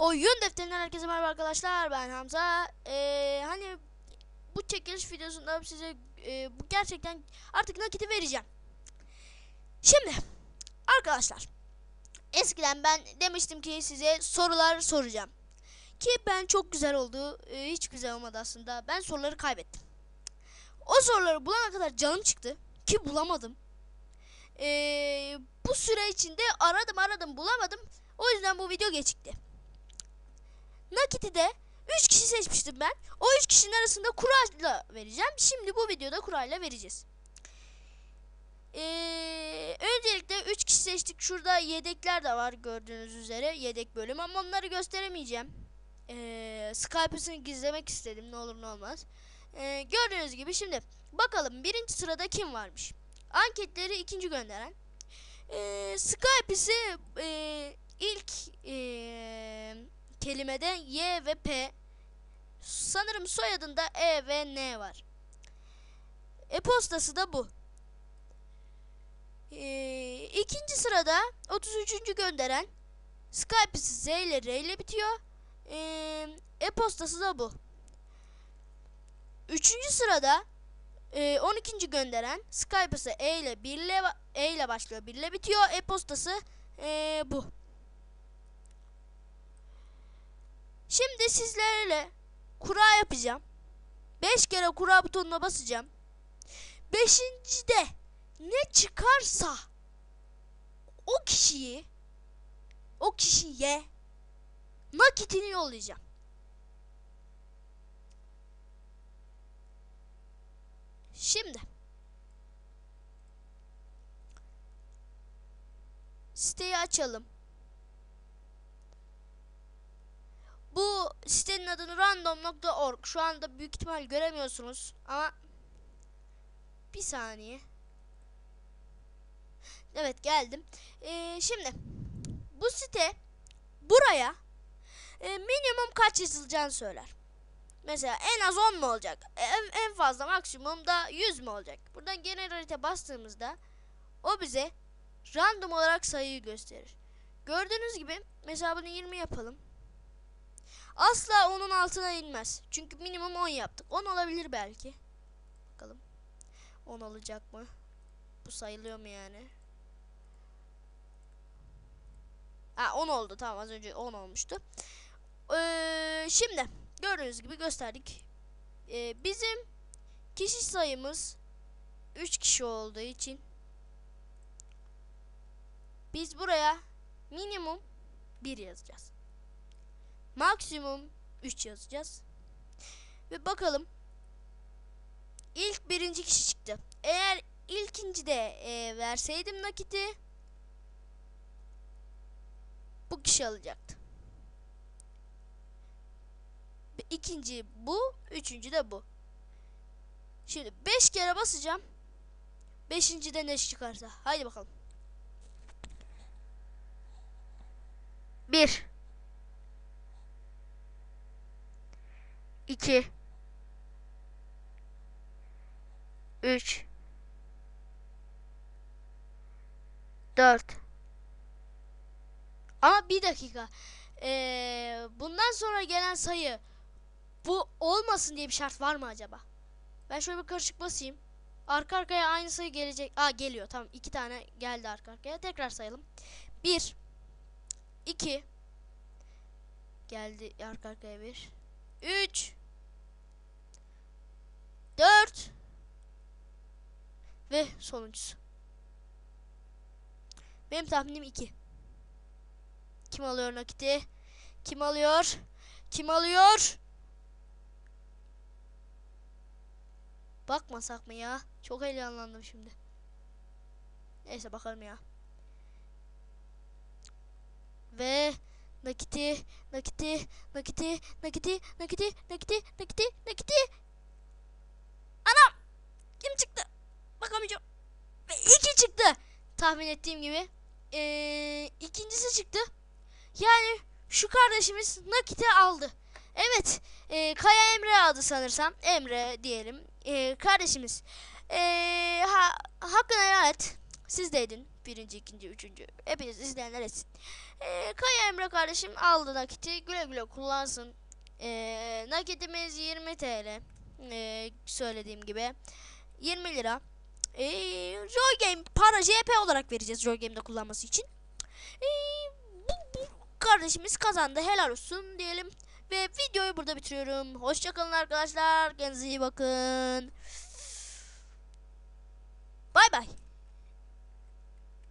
Oyun defterinden herkese merhaba arkadaşlar ben Hamza. Ee, hani bu çekiliş videosunda size e, bu gerçekten artık nakiti vereceğim. Şimdi arkadaşlar eskiden ben demiştim ki size sorular soracağım. Ki ben çok güzel oldu e, hiç güzel olmadı aslında. Ben soruları kaybettim. O soruları bulana kadar canım çıktı ki bulamadım. Ee, bu süre içinde aradım aradım bulamadım. O yüzden bu video geçikti Nakit'i de 3 kişi seçmiştim ben. O 3 kişinin arasında kurayla vereceğim. Şimdi bu videoda kurayla vereceğiz. Ee, öncelikle 3 kişi seçtik. Şurada yedekler de var gördüğünüz üzere. Yedek bölüm ama onları gösteremeyeceğim. Ee, Skype'ısını gizlemek istedim ne olur ne olmaz. Ee, gördüğünüz gibi şimdi bakalım birinci sırada kim varmış. Anketleri ikinci gönderen. Ee, Skype'ısı e, ilk e, kelimede Y ve P. Sanırım soyadında E ve N var. E-postası da bu. Ee, ikinci sırada 33. gönderen Skype'si Z ile R ile bitiyor. Ee, E-postası da bu. Üçüncü sırada e, 12. gönderen Skype'sı E ile 1 ile E ile başlıyor 1 ile bitiyor. E-postası e, bu. Şimdi sizlerle kura yapacağım. 5 kere kura butonuna basacağım. Beşincide ne çıkarsa o kişiyi o kişiye nakitini yollayacağım. Şimdi siteyi açalım. Bu sitenin adını random.org. Şu anda büyük ihtimal göremiyorsunuz ama bir saniye. Evet geldim. Ee, şimdi bu site buraya e, minimum kaç yazılacağını söyler. Mesela en az 10 mu olacak? En, en fazla maksimum da 100 mü olacak? Buradan generalite bastığımızda o bize random olarak sayıyı gösterir. Gördüğünüz gibi mesela bunu 20 yapalım. Asla onun altına inmez. Çünkü minimum 10 yaptık. 10 olabilir belki. Bakalım. 10 olacak mı? Bu sayılıyor mu yani? Ha 10 oldu. Tamam az önce 10 olmuştu. Ee, şimdi gördüğünüz gibi gösterdik. Ee, bizim kişi sayımız 3 kişi olduğu için biz buraya minimum 1 yazacağız maksimum 3 yazacağız. Ve bakalım. İlk birinci kişi çıktı. Eğer ilkinci de e, verseydim nakiti bu kişi alacaktı. İkinci bu, üçüncü de bu. Şimdi 5 kere basacağım. Beşinci de ne çıkarsa. Haydi bakalım. 1 2 3 4 Ama bir dakika. Ee, bundan sonra gelen sayı bu olmasın diye bir şart var mı acaba? Ben şöyle bir karışık basayım. Arka arkaya aynı sayı gelecek. Aa geliyor. Tamam. iki tane geldi arka arkaya. Tekrar sayalım. 1 2 geldi arka arkaya bir 3 4 ve sonuncusu. Benim tahminim 2. Kim alıyor nakiti? Kim alıyor? Kim alıyor? Bakmasak mı ya? Çok heyecanlandım şimdi. Neyse bakalım ya. Ve nakiti, nakiti, nakiti, nakiti, nakiti, nakiti, nakiti, nakiti. Anam! Kim çıktı? Bakamayacağım. Ve iki çıktı. Tahmin ettiğim gibi. Ee, ikincisi çıktı. Yani şu kardeşimiz nakiti aldı. Evet. E, Kaya Emre aldı sanırsam. Emre diyelim. E, kardeşimiz. E, ha, hakkını helal et. Siz de. Birinci, ikinci, üçüncü. Hepiniz izleyenler etsin. Ee, Kaya Emre kardeşim aldı nakiti. Güle güle kullansın. Ee, nakitimiz 20 TL. Ee, söylediğim gibi. 20 lira. Ee, Joy Game para JP olarak vereceğiz Joy Game'de kullanması için. Ee, bu, bu kardeşimiz kazandı. Helal olsun diyelim. Ve videoyu burada bitiriyorum. Hoşçakalın arkadaşlar. Kendinize iyi bakın. Bay bay.